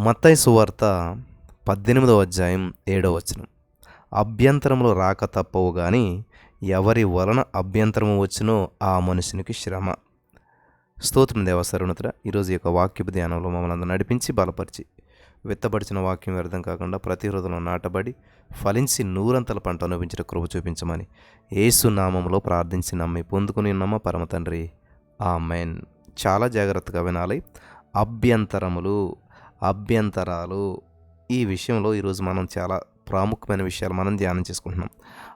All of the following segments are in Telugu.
మత్తయి సువార్త పద్దెనిమిదవ అధ్యాయం ఏడవ వచనం. అభ్యంతరములు రాక తప్పవు కానీ ఎవరి వలన అభ్యంతరము వచ్చినో ఆ మనుషునికి శ్రమ. స్తోత్రం దేవసరుణతుల ఈరోజు యొక్క వాక్యపు ధ్యానంలో మమ్మల్ని అందరూ నడిపించి బలపరిచి విత్తపరిచిన వాక్యం వ్యర్థం కాకుండా ప్రతి హృదయంలో నాటబడి ఫలించి నూరంతల పంట అనుభవించిన కృప చూపించమని ఏసు నామంలో ప్రార్థించి నమ్మి పొందుకుని ఉన్నామా పరమ తండ్రి? ఆ మెయిన్ చాలా జాగ్రత్తగా వినాలి. అభ్యంతరములు అభ్యంతరాలు. ఈ విషయంలో ఈరోజు మనం చాలా ప్రాముఖ్యమైన విషయాలు మనం ధ్యానం చేసుకుంటున్నాం.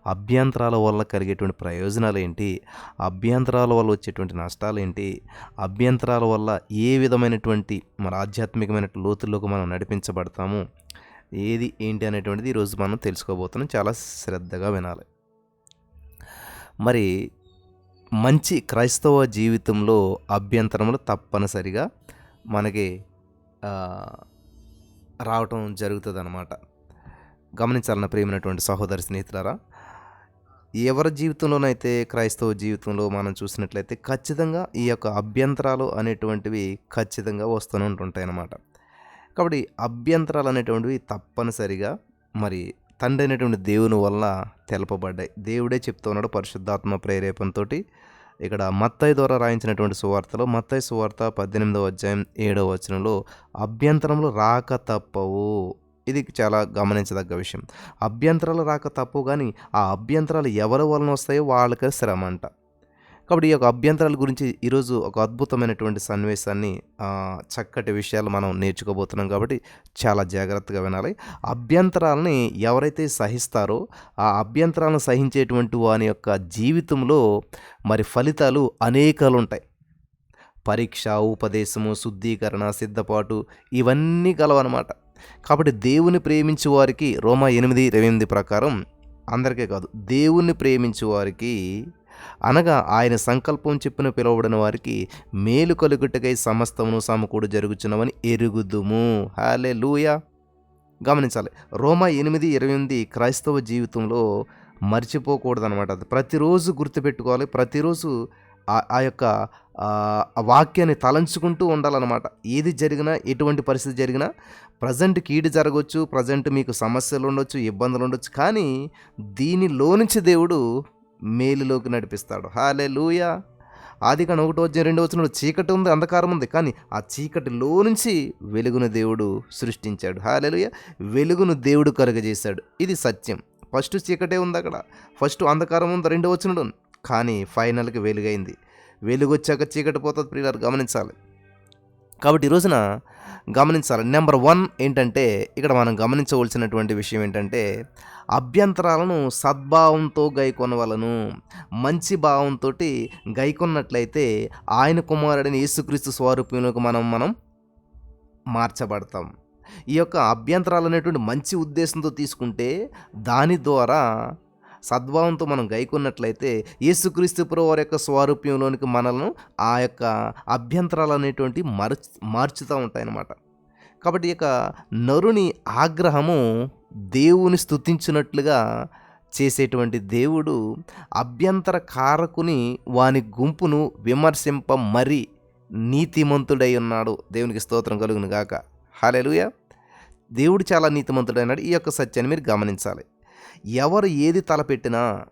అభ్యంతరాల వల్ల కలిగేటువంటి ప్రయోజనాలు ఏంటి? అభ్యంతరాల వల్ల వచ్చేటువంటి నష్టాలు ఏంటి? అభ్యంతరాల వల్ల ఏ విధమైనటువంటి మన ఆధ్యాత్మికమైన లోతుల్లోకి మనం నడిపించబడతాము? ఏది ఏంటి అనేటువంటిది ఈరోజు మనం తెలుసుకోబోతున్నాం. చాలా శ్రద్ధగా వినాలి. మరి మంచి క్రైస్తవ జీవితంలో అభ్యంతరములు తప్పనిసరిగా మనకి రావటం జరుగుతుంది అనమాట గమనించాలన్న ప్రియమైనటువంటి సహోదరి స్నేహితులారా ఎవరి జీవితంలోనైతే క్రైస్తవ జీవితంలో మనం చూసినట్లయితే ఖచ్చితంగా ఈ యొక్క అభ్యంతరాలు అనేటువంటివి ఖచ్చితంగా వస్తూనే ఉంటుంటాయి అన్నమాట కాబట్టి అభ్యంతరాలు అనేటువంటివి తప్పనిసరిగా మరి తండ్రి అయినటువంటి దేవుని వల్ల తెలపబడ్డాయి. దేవుడే చెప్తూ ఉన్నాడు పరిశుద్ధాత్మ ప్రేరేపణతోటి ఇక్కడ మత్తయ్య ద్వారా రాయించినటువంటి సువార్తలో మత్తయ్య సువార్త పద్దెనిమిదవ అధ్యాయం ఏడవ వచనంలో అభ్యంతరములు రాక తప్పవు. ఇది చాలా గమనించదగ్గ విషయం. అభ్యంతరాలు రాక తప్పు కానీ ఆ అభ్యంతరాలు ఎవరి వలన వస్తాయో వాళ్ళకే శ్రమ అంట. కాబట్టి ఈ యొక్క అభ్యంతరాల గురించి ఈరోజు ఒక అద్భుతమైనటువంటి సన్నివేశాన్ని చక్కటి విషయాలు మనం నేర్చుకోబోతున్నాం కాబట్టి చాలా జాగ్రత్తగా వినాలి. అభ్యంతరాలని ఎవరైతే సహిస్తారో ఆ అభ్యంతరాలను సహించేటువంటి వాని యొక్క జీవితంలో మరి ఫలితాలు అనేకాలు ఉంటాయి పరీక్ష ఉపదేశము శుద్ధీకరణ సిద్ధపాటు ఇవన్నీ కలవన్నమాట కాబట్టి దేవుని ప్రేమించే వారికి రోమా ఎనిమిది ఇరవై ఎనిమిది ప్రకారం అందరికీ కాదు దేవుణ్ణి ప్రేమించే వారికి అనగా ఆయన సంకల్పం చెప్పిన పిలువబడిన వారికి మేలు కలుగుటకై సమస్తమును సమకూడు జరుగుచున్నవని ఎరుగుదుము. హాలే లూయా గమనించాలి. రోమా ఎనిమిది ఇరవై ఎనిమిది క్రైస్తవ జీవితంలో మర్చిపోకూడదు అనమాట అది. ప్రతిరోజు గుర్తుపెట్టుకోవాలి. ప్రతిరోజు ఆ- ఆ యొక్క వాక్యాన్ని తలంచుకుంటూ ఉండాలన్నమాట. ఏది జరిగినా ఎటువంటి పరిస్థితి జరిగినా ప్రజెంట్ కీడు జరగవచ్చు ప్రజెంట్ మీకు సమస్యలు ఉండొచ్చు ఇబ్బందులు ఉండొచ్చు కానీ దీనిలో నుంచి దేవుడు మేలులోకి నడిపిస్తాడు. హాలే లూయా ఆది కానీ ఒకటో వచ్చిన రెండో వచ్చిన చీకటి ఉంది అంధకారం ఉంది కానీ ఆ చీకటిలో నుంచి వెలుగును దేవుడు సృష్టించాడు. హాలెలుయ వెలుగును దేవుడు కలుగజేశాడు. ఇది సత్యం. ఫస్ట్ చీకటే ఉంది అక్కడ. ఫస్ట్ అంధకారం ఉంది రెండో వచ్చినడు కానీ ఫైనల్కి వెలుగైంది. వెలుగు వచ్చాక చీకటి పోతుంది ప్రియులారు గమనించాలి. కాబట్టి ఈ రోజున గమనించాలి. నెంబర్ వన్ ఏంటంటే ఇక్కడ మనం గమనించవలసినటువంటి విషయం ఏంటంటే అభ్యంతరాలను సద్భావంతో గైకొనవలను. మంచి భావంతో గైకొన్నట్లయితే ఆయన కుమారుడిని యేసుక్రీస్తు స్వరూపంలోకి మనం మనం మార్చబడతాం. ఈ యొక్క అభ్యంతరాలు అనేటువంటి మంచి ఉద్దేశంతో తీసుకుంటే దాని ద్వారా సద్భావంతో మనం గైకున్నట్లయితే యేసుక్రీస్తు ప్రభు వారి యొక్క స్వారూప్యంలోనికి మనల్ని ఆ యొక్క అభ్యంతరాలు అనేటువంటి మార్చు మార్చుతూ ఉంటాయన్నమాట. కాబట్టి ఇక యొక్క నరుని ఆగ్రహము దేవుని స్తుతించినట్లుగా చేసేటువంటి దేవుడు అభ్యంతర కారకుని వాని గుంపును విమర్శింప మరి నీతిమంతుడై ఉన్నాడు. దేవునికి స్తోత్రం కలుగును గాక. హాలెలుయ దేవుడు చాలా నీతిమంతుడైనాడు. ఈ యొక్క సత్యాన్ని మీరు గమనించాలి. ఎవరు ఏది తలపెట్టినా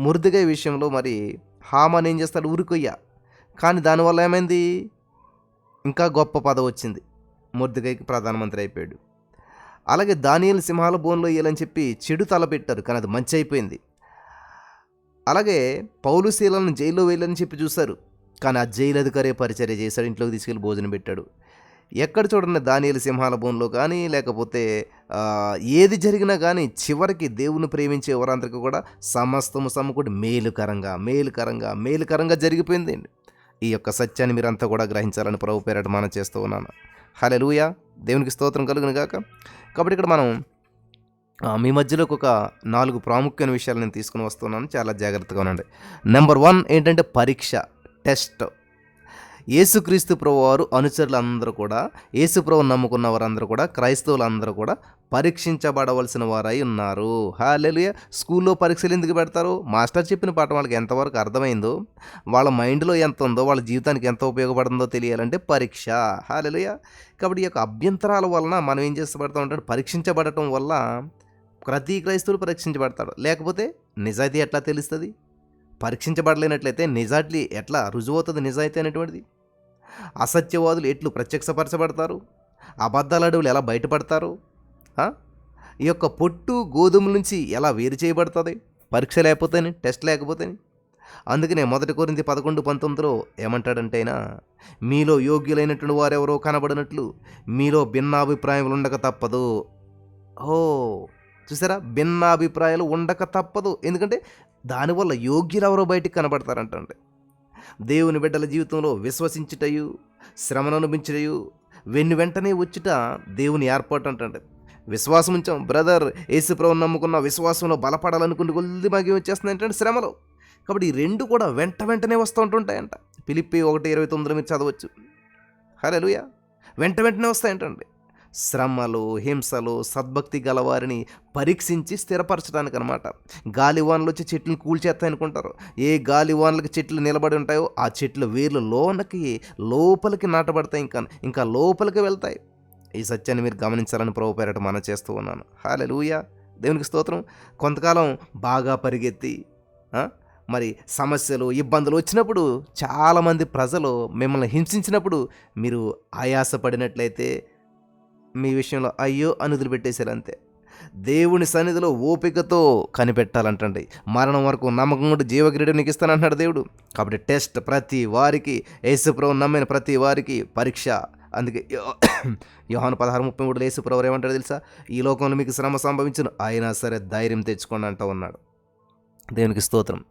మురుదుగా విషయంలో మరి హామాన్ ఏం చేస్తాడు? ఉరికొయ్య. కానీ దానివల్ల ఏమైంది? ఇంకా గొప్ప పదవి వచ్చింది. మురుదుగైకి ప్రధానమంత్రి అయిపోయాడు. అలాగే దానియలు సింహాల బోన్లో వేయాలని చెప్పి చెడు తలపెట్టారు. కానీ అది మంచి అయిపోయింది. అలాగే పౌలు శీలను జైల్లో వేయాలని చెప్పి చూశారు. కానీ ఆ జైలు అధికారే పరిచర్య చేశాడు. ఇంట్లోకి తీసుకెళ్ళి భోజనం పెట్టాడు. ఎక్కడ చూడండి దానియలు సింహాల భూమిలో కానీ లేకపోతే ఏది జరిగినా కానీ చివరికి దేవుని ప్రేమించే వారందరికీ కూడా సమస్తము సమకూడి మేలుకరంగా మేలుకరంగా మేలుకరంగా జరిగిపోయింది ఈ యొక్క సత్యాన్ని మీరంతా కూడా గ్రహించాలని ప్రభు పేరట మనం చేస్తూ ఉన్నాను. హలే లూయా దేవునికి స్తోత్రం కలుగును గాక కాబట్టి ఇక్కడ మనం మీ మధ్యలోకి ఒక నాలుగు ప్రాముఖ్యమైన విషయాలు నేను తీసుకుని వస్తున్నాను. చాలా జాగ్రత్తగా ఉండండి. నెంబర్ వన్ ఏంటంటే పరీక్ష టెస్ట్ యేసుక్రీస్తు ప్రభు వారు అనుచరులందరూ కూడా యేసు ప్రభు నమ్ముకున్న వారందరూ కూడా క్రైస్తవులందరూ కూడా పరీక్షించబడవలసిన వారై ఉన్నారు. హాలెలుయ స్కూల్లో పరీక్షలు ఎందుకు పెడతారు? మాస్టర్ చెప్పిన పాఠం వాళ్ళకి ఎంతవరకు అర్థమైందో వాళ్ళ మైండ్లో ఎంత ఉందో వాళ్ళ జీవితానికి ఎంత ఉపయోగపడుతుందో తెలియాలంటే పరీక్ష. హాలెలుయ కాబట్టి ఈ యొక్క అభ్యంతరాల వలన మనం ఏం చేస్తబడతాం అంటే పరీక్షించబడటం వల్ల ప్రతి క్రైస్తవులు పరీక్షించబడతాడు. లేకపోతే నిజాయితీ ఎట్లా తెలుస్తుంది? పరీక్షించబడలేనట్లయితే నిజాయితీ ఎట్లా? రుజువు అవుతుంది నిజాయితీ అనేటువంటిది. అసత్యవాదులు ఎట్లు ప్రత్యక్షపరచబడతారు? అబద్ధాలడవులు ఎలా బయటపడతారు? ఈ యొక్క పొట్టు గోధుమల నుంచి ఎలా వేరు చేయబడుతుంది? పరీక్ష లేకపోతేని టెస్ట్ లేకపోతేని? అందుకనే మొదటి కోరింది పదకొండు పంతొమ్మిదిలో ఏమంటాడంటే ఆయన మీలో యోగ్యులైనటువంటి వారెవరో కనబడినట్లు మీలో భిన్నాభిప్రాయములు ఉండక తప్పదు. ఓ చూసారా? భిన్నాభిప్రాయాలు ఉండక తప్పదు. ఎందుకంటే దానివల్ల యోగ్యులు ఎవరో బయటికి కనబడతారంటే దేవుని బిడ్డల జీవితంలో విశ్వసించుటయు శ్రమను అనుభవించుటయు వెన్ను వెంటనే వచ్చుట దేవుని ఏర్పాటు అంటండి. విశ్వాసం ఉంచాం. బ్రదర్ యేసుప్రభు నమ్ముకున్న విశ్వాసంలో బలపడాలనుకుంటే కొద్ది మాకి వచ్చేస్తుంది ఏంటంటే శ్రమలు. కాబట్టి ఈ రెండు కూడా వెంట వెంటనే వస్తూ ఉంటుంటాయంట. పిలిపి ఒకటి ఇరవై తొమ్మిదిలో మీరు చదవచ్చు. హలో వెంట వెంటనే వస్తాయంటండి. శ్రమలు హింసలు సద్భక్తి గలవారిని పరీక్షించి స్థిరపరచడానికి అనమాట గాలివానలు వచ్చి చెట్లు కూల్చేస్తాయి అనుకుంటారు ఏ గాలివానలకి చెట్లు నిలబడి ఉంటాయో ఆ చెట్లు వేర్లు లోనకి లోపలికి నాటబడతాయి ఇంకా ఇంకా లోపలికి వెళ్తాయి. ఈ సత్యాన్ని మీరు గమనించాలని ప్రభు పేరట మన చేస్తూ ఉన్నాను. హాలెలూయా దేవునికి స్తోత్రం. కొంతకాలం బాగా పరిగెత్తి మరి సమస్యలు ఇబ్బందులు వచ్చినప్పుడు చాలామంది ప్రజలు మిమ్మల్ని హింసించినప్పుడు మీరు ఆయాసపడినట్లయితే మీ విషయంలో అయ్యో అని వదిలిపెట్టేశారు అంతే. దేవుని సన్నిధిలో ఓపికతో కనిపెట్టాలంటండి. మరణం వరకు నమ్మకం కూడా జీవక్రీడని నీకు ఇస్తానంటున్నాడు దేవుడు. కాబట్టి టెస్ట్ ప్రతి వారికి యేసుప్రభు నమ్మిన ప్రతి వారికి పరీక్ష. అందుకే యోహాను పదహారు ముప్పై మూడు యేసుప్రభు ఏమంటాడు తెలుసా? ఈ లోకంలో మీకు శ్రమ సంభవించిన అయినా సరే ధైర్యం తెచ్చుకోండి అంటూ ఉన్నాడు. దేవునికి స్తోత్రం.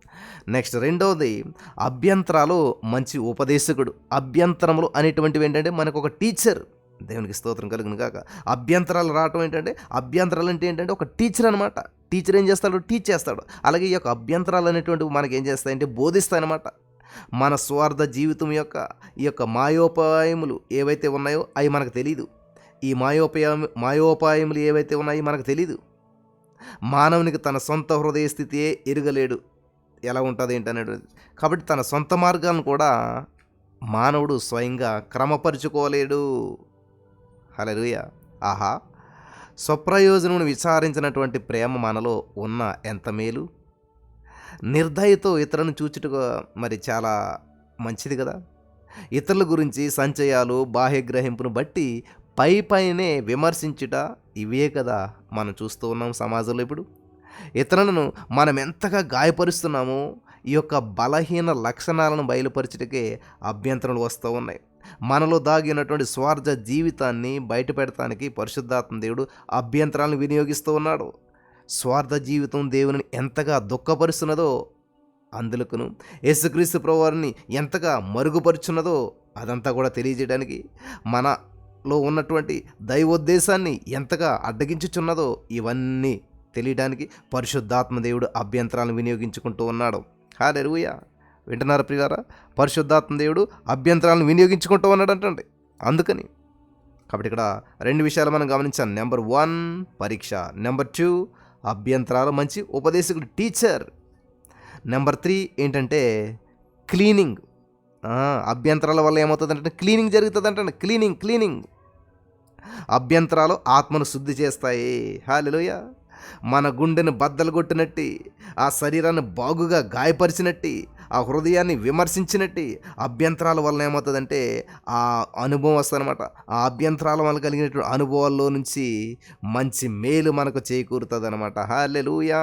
నెక్స్ట్ రెండవది అభ్యంతరాలు మంచి ఉపదేశకుడు. అభ్యంతరములు అనేటువంటివి ఏంటంటే మనకు ఒక టీచర్. దేవునికి స్తోత్రం కలుగును కాక అభ్యంతరాలు రావటం ఏంటంటే అభ్యంతరాలు అంటే ఏంటంటే ఒక టీచర్ అనమాట టీచర్ ఏం చేస్తాడు? టీచ్ చేస్తాడు. అలాగే ఈ యొక్క అభ్యంతరాలు అనేటువంటివి మనకి ఏం చేస్తాయంటే బోధిస్తాయన్నమాట. మన స్వార్థ జీవితం యొక్క ఈ యొక్క మాయోపాయములు ఏవైతే ఉన్నాయో అవి మనకు తెలియదు ఈ మాయోపాయం మాయోపాయములు ఏవైతే ఉన్నాయో మనకు తెలియదు మానవునికి తన సొంత హృదయ స్థితియే ఎరగలేడు. ఎలా ఉంటుంది ఏంటనేది కాబట్టి తన సొంత మార్గాలను కూడా మానవుడు స్వయంగా క్రమపరుచుకోలేడు. హలలుయ ఆహా. స్వప్రయోజనమును విచారించినటువంటి ప్రేమ మనలో ఉన్న ఎంత మేలు? నిర్దయతో ఇతరులను చూచుటగా మరి చాలా మంచిది కదా. ఇతరుల గురించి సంచయాలు బాహ్యగ్రహింపును బట్టి పై పైనే విమర్శించుట ఇవే కదా మనం చూస్తూ ఉన్నాం సమాజంలో ఇప్పుడు. ఇతరులను మనం ఎంతగా గాయపరుస్తున్నామో ఈ యొక్క బలహీన లక్షణాలను బయలుపరచుటకే అభ్యంతరాలు వస్తూ ఉన్నాయి. మనలో దాగినటువంటి స్వార్థ జీవితాన్ని బయటపెడటానికి పరిశుద్ధాత్మ దేవుడు అభ్యంతరాలను వినియోగిస్తూ ఉన్నాడు. స్వార్థ జీవితం దేవుని ఎంతగా దుఃఖపరుస్తున్నదో అందులకును యేసుక్రీస్తు ప్రభువారిని ఎంతగా మరుగుపరుచున్నదో అదంతా కూడా తెలియజేయడానికి మనలో ఉన్నటువంటి దైవోద్దేశాన్ని ఎంతగా అడ్డగించుచున్నదో ఇవన్నీ తెలియడానికి పరిశుద్ధాత్మ దేవుడు అభ్యంతరాలను వినియోగించుకుంటూ ఉన్నాడు. హాలెరుయ వింటున్నారు ప్రియారా పరిశుద్ధాత్మ దేవుడు అభ్యంతరాలను వినియోగించుకుంటూ ఉన్నాడు అంటండి అందుకని. కాబట్టి ఇక్కడ రెండు విషయాలు మనం గమనించాం నెంబర్ వన్ పరీక్ష. నెంబర్ టూ అభ్యంతరాలు మంచి ఉపదేశకుడు టీచర్ నెంబర్ త్రీ ఏంటంటే క్లీనింగ్ అభ్యంతరాల వల్ల ఏమవుతుందంటే క్లీనింగ్ జరుగుతుంది అంటే క్లీనింగ్ క్లీనింగ్ అభ్యంతరాలు ఆత్మను శుద్ధి చేస్తాయి. హాలిలోయ మన గుండెను బద్దలు కొట్టినట్టి ఆ శరీరాన్ని బాగుగా గాయపరిచినట్టి ఆ హృదయాన్ని విమర్శించినట్టు అభ్యంతరాల వల్ల ఏమవుతుందంటే ఆ అనుభవం వస్తుందన్నమాట. ఆ అభ్యంతరాల వల్ల కలిగినటువంటి అనుభవాల్లో నుంచి మంచి మేలు మనకు చేకూరుతుంది అనమాట హాలెలుయా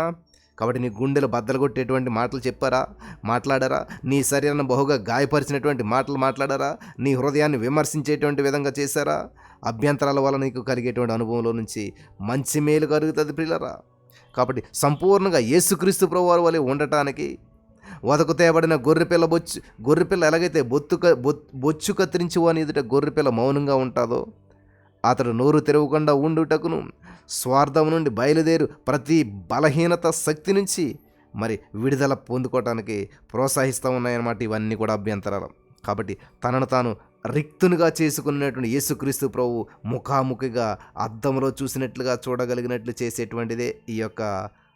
కాబట్టి నీ గుండెలు బద్దలు కొట్టేటువంటి మాటలు చెప్పారా? మాట్లాడారా? నీ శరీరాన్ని బహుగా గాయపరిచినటువంటి మాటలు మాట్లాడారా? నీ హృదయాన్ని విమర్శించేటువంటి విధంగా చేశారా? అభ్యంతరాల వల్ల నీకు కలిగేటువంటి అనుభవంలో నుంచి మంచి మేలు కలుగుతుంది పిల్లరా కాబట్టి సంపూర్ణంగా యేసుక్రీస్తు ప్రభువారి వలె ఉండటానికి వదకు తేబడిన గొర్రెపిల్ల బొచ్చు గొర్రెపిల్ల ఎలాగైతే బొత్తు బొచ్చు కత్తిరించు అని ఎదుట గొర్రెపిల్ల మౌనంగా ఉంటుందో అతడు నోరు తెరవకుండా ఉండుటకును స్వార్థం నుండి బయలుదేరు ప్రతి బలహీనత శక్తి నుంచి మరి విడుదల పొందుకోవటానికి ప్రోత్సహిస్తూ ఉన్నాయన్నమాట ఇవన్నీ కూడా అభ్యంతరాలు. కాబట్టి తనను తాను రిక్తునిగా చేసుకున్నటువంటి యేసుక్రీస్తు ప్రభు ముఖాముఖిగా అద్దంలో చూసినట్లుగా చూడగలిగినట్లు చేసేటువంటిదే ఈ యొక్క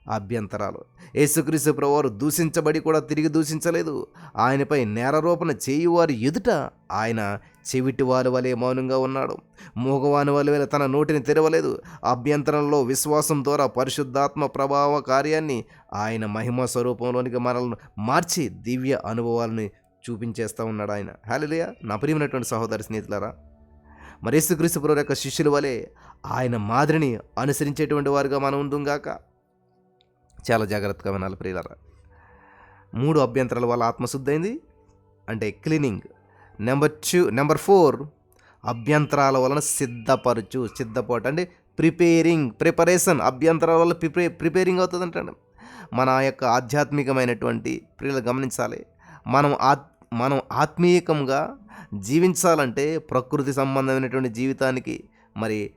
అభ్యంతరాలు. యేసుక్రీస్తు ప్రభు వారు దూషించబడి కూడా తిరిగి దూషించలేదు. ఆయనపై నేరారోపణ చేయువారి ఎదుట ఆయన చెవిటి వారి వలె మౌనంగా ఉన్నాడు. మూగవాని వలె తన నోటిని తెరవలేదు. అభ్యంతరంలో విశ్వాసం ద్వారా పరిశుద్ధాత్మ ప్రభావ కార్యాన్ని ఆయన మహిమ స్వరూపంలోనికి మనల్ని మార్చి దివ్య అనుభవాలని చూపించేస్తూ ఉన్నాడు ఆయన. హాలిలియా నా ప్రియమైనటువంటి సహోదరి స్నేహితులారా మరి యేసుక్రీస్తు ప్రభు యొక్క శిష్యుల వలె ఆయన మాదిరిని అనుసరించేటువంటి వారుగా మనం ఉందుంగాక చాలా జాగ్రత్తగా వినాలి ప్రియులరా. మూడు అభ్యంతరాల వల్ల ఆత్మశుద్ధి అయింది. అంటే cleaning. Number two number four అభ్యంతరాల వలన సిద్ధపరచు సిద్ధపాటు అంటే ప్రిపేరింగ్ ప్రిపరేషన్ అభ్యంతరాల వల్ల ప్రిపే ప్రిపేరింగ్ అవుతుంది మన యొక్క ఆధ్యాత్మికమైనటువంటి ప్రియులు గమనించాలి. మనం ఆత్ మనం ఆత్మీయకంగా జీవించాలంటే ప్రకృతి సంబంధమైనటువంటి జీవితానికి మరి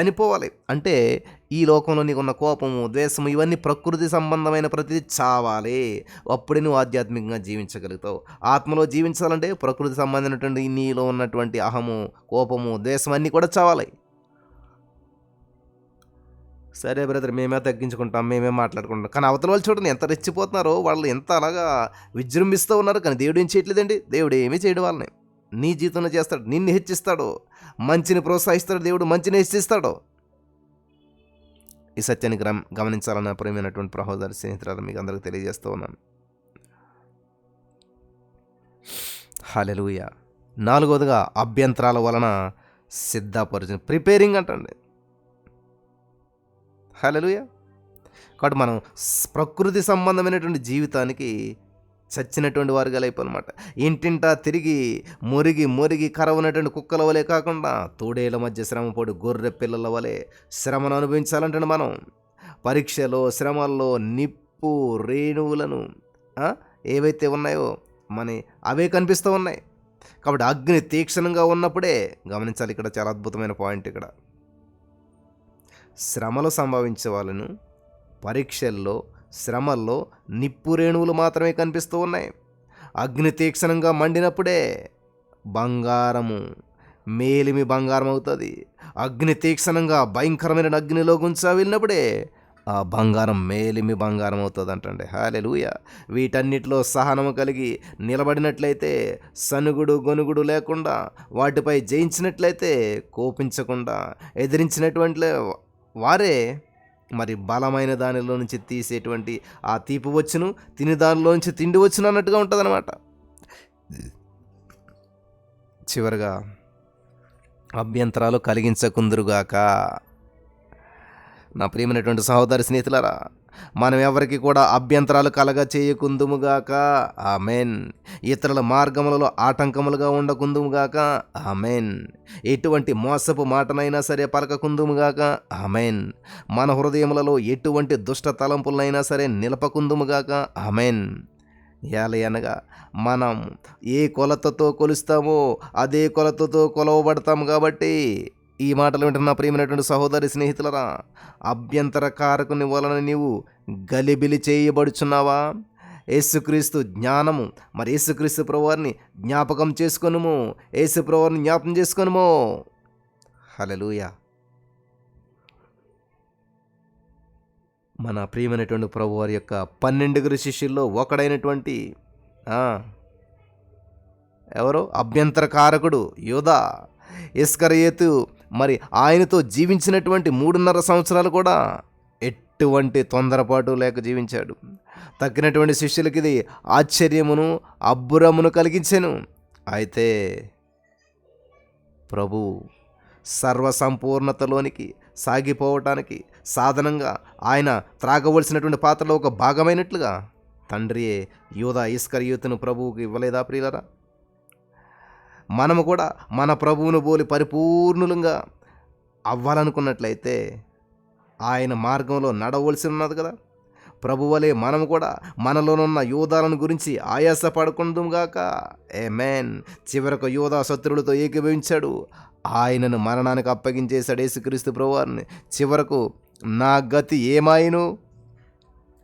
చనిపోవాలి. అంటే ఈ లోకంలో నీకున్న కోపము ద్వేషము ఇవన్నీ ప్రకృతి సంబంధమైన ప్రతిదీ చావాలి. అప్పుడే నువ్వు ఆధ్యాత్మికంగా జీవించగలుగుతావు. ఆత్మలో జీవించాలంటే ప్రకృతి సంబంధమైనటువంటి నీలో ఉన్నటువంటి అహము కోపము ద్వేషం అన్నీ కూడా చావాలి. సరే బ్రదర్ మేమే తగ్గించుకుంటాం మేమే మాట్లాడుకుంటాం. కానీ అవతల వాళ్ళు చూడండి ఎంత రెచ్చిపోతున్నారో వాళ్ళు ఎంత అలాగా విజృంభిస్తూ ఉన్నారు. కానీ దేవుడు ఏం చేయట్లేదండి. దేవుడు ఏమీ చేయడం వాళ్ళని. నీ జీవితంలో చేస్తాడు నిన్ను హెచ్చిస్తాడు మంచిని ప్రోత్సహిస్తాడు దేవుడు మంచిని హెచ్చిస్తాడు. ఈ సత్యాన్ని గ్రహం గమనించాలన్న ప్రేమైనటువంటి ప్రహోదరి స్నేహితురాలు మీకు అందరికి తెలియజేస్తూ ఉన్నాను. హాలెలుయ నాలుగోదిగా అభ్యంతరాల వలన సిద్ధపరిచిన ప్రిపేరింగ్ అంటండి. హాలెలుయ కాబట్టి మనం ప్రకృతి సంబంధమైనటువంటి జీవితానికి చచ్చినటువంటి వారుగా అయిపోనమాట ఇంటింటా తిరిగి మురిగి మురిగి కరవనటువంటి కుక్కల వలె కాకుండా తోడేల మధ్య శ్రమపడి గొర్రె పిల్లల వలె శ్రమను అనుభవించాలంటే మనం. పరీక్షలో శ్రమల్లో నిప్పు రేణువులను ఏవైతే ఉన్నాయో మన అవే కనిపిస్తూ ఉన్నాయి. కాబట్టి అగ్ని తీక్షణంగా ఉన్నప్పుడే గమనించాలి ఇక్కడ చాలా అద్భుతమైన పాయింట్ ఇక్కడ. శ్రమలు సంభవించే వాళ్ళను పరీక్షల్లో శ్రమల్లో నిప్పు రేణువులు మాత్రమే కనిపిస్తూ ఉన్నాయి. అగ్ని తీక్షణంగా మండినప్పుడే బంగారము మేలిమి బంగారం అవుతుంది అగ్ని తీక్షణంగా భయంకరమైన అగ్నిలో గుంచా వెళ్ళినప్పుడే ఆ బంగారం మేలిమి బంగారం అవుతుంది అంటండి హాలెలుయ! వీటన్నిటిలో సహనము కలిగి నిలబడినట్లయితే సనుగుడు గొనుగుడు లేకుండా వాటిపై జయించినట్లయితే కోపించకుండా ఎదిరించినటువంటి వారే మరి బలమైన దానిలో నుంచి తీసేటువంటి ఆ తీపి వచ్చును తిని దానిలో నుంచి తిండి వచ్చును అన్నట్టుగా ఉంటుంది చివరగా అభ్యంతరాలు కలిగించకుందురుగాక. నా ప్రియమైనటువంటి సహోదరి స్నేహితులరా మనం ఎవరికి కూడా అభ్యంతరాలు కలగ చేయకుందుముగాక ఆమెన్. ఇతరుల మార్గములలో ఆటంకములుగా ఉండకుందుముగాక. ఆమెన్. ఎటువంటి మోసపు మాటనైనా సరే పలకకుందుముగాక. ఆమెన్. మన హృదయములలో ఎటువంటి దుష్ట తలంపులనైనా సరే నిలపకుందుముగాక. ఆమెన్. అనగా మనం ఏ కొలతతో కొలుస్తామో అదే కొలతతో కొలవబడతాం కాబట్టి ఈ మాటలు వింటున్న ప్రియమైనటువంటి సహోదరి స్నేహితులరా అభ్యంతర కారకుని వలన నీవు గలిబిలి చేయబడుచున్నావా? యేసుక్రీస్తు జ్ఞానము మరి యేసుక్రీస్తు ప్రభువారిని జ్ఞాపకం చేసుకొనుము యేసు ప్రభువారిని జ్ఞాపకం చేసుకొనుము. హలలుయ మన ప్రియమైనటువంటి ప్రభువారి యొక్క పన్నెండుగురు శిష్యుల్లో ఒకడైనటువంటి ఎవరు? అభ్యంతరకారకుడు యోధ ఇస్కరయేతు మరి ఆయనతో జీవించినటువంటి మూడున్నర సంవత్సరాలు కూడా ఎటువంటి తొందరపాటు లేక జీవించాడు. తగ్గినటువంటి శిష్యులకి ఇది ఆశ్చర్యమును అబ్బురమును కలిగించెను. అయితే ప్రభు సర్వసంపూర్ణతలోనికి సాగిపోవటానికి సాధనంగా ఆయన త్రాగవలసినటువంటి పాత్రలో ఒక భాగమైనట్లుగా తండ్రియే యోధ ఇస్కర్ యూత్ను ప్రభువుకి ఇవ్వలేదా ప్రియులరా? మనము కూడా మన ప్రభువును పోలి పరిపూర్ణులంగా అవ్వాలనుకున్నట్లయితే ఆయన మార్గంలో నడవలసి ఉన్నది కదా. ప్రభువలే మనం మనము కూడా మనలోనున్న యూదాలను గురించి ఆయాస పడకుందుగాక ఏ మేన్ చివరకు యూదా శత్రువులతో ఏకీభవించాడు. ఆయనను మరణానికి అప్పగించేశాడు యేసుక్రీస్తు ప్రభువారిని. చివరకు నా గతి ఏమాయను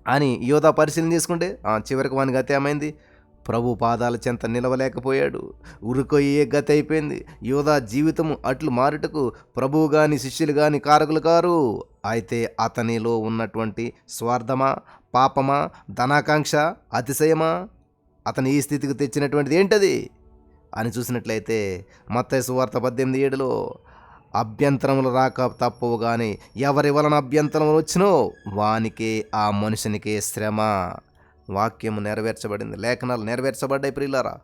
అని యోధా పరిశీలన చేసుకుంటే చివరకు చివరికి వాని గతి ఏమైంది? ప్రభు పాదాల చెంత నిలవలేకపోయాడు. ఉరుకొయ్యే గతి అయిపోయింది యోధా జీవితము అట్లు మారుటకు ప్రభువు గాని శిష్యులు గాని కారకులు కారు. అయితే అతనిలో ఉన్నటువంటి స్వార్థమా పాపమా ధనాకాంక్ష అతిశయమా? అతని ఈ స్థితికి తెచ్చినటువంటిది ఏంటది? అని చూసినట్లయితే మత్తయి సువార్త పద్దెనిమిది ఏడులో అభ్యంతరములు రాక తప్పవు కానీ ఎవరి వలన అభ్యంతరములు వచ్చినో వానికే ఆ మనుషునికే శ్రమ. వాక్యము నెరవేర్చబడింది. లేఖనాలు నెరవేర్చబడ్డాయి ప్రియులారా.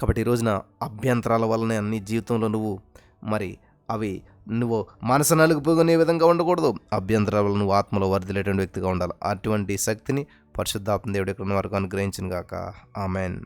కాబట్టి ఈ రోజున అభ్యంతరాల వల్లనే నీ జీవితంలో నువ్వు మరి అవి నువ్వు మనసు నలుగుపోగొనే విధంగా ఉండకూడదు. అభ్యంతరాల వల్ల నువ్వు ఆత్మలో వర్ధిలేటువంటి వ్యక్తిగా ఉండాలి. అటువంటి శక్తిని పరిశుద్ధాత్మ దేవుడు ఇక్కడ వరకు అనుగ్రహించిన గాక. ఆమెన్.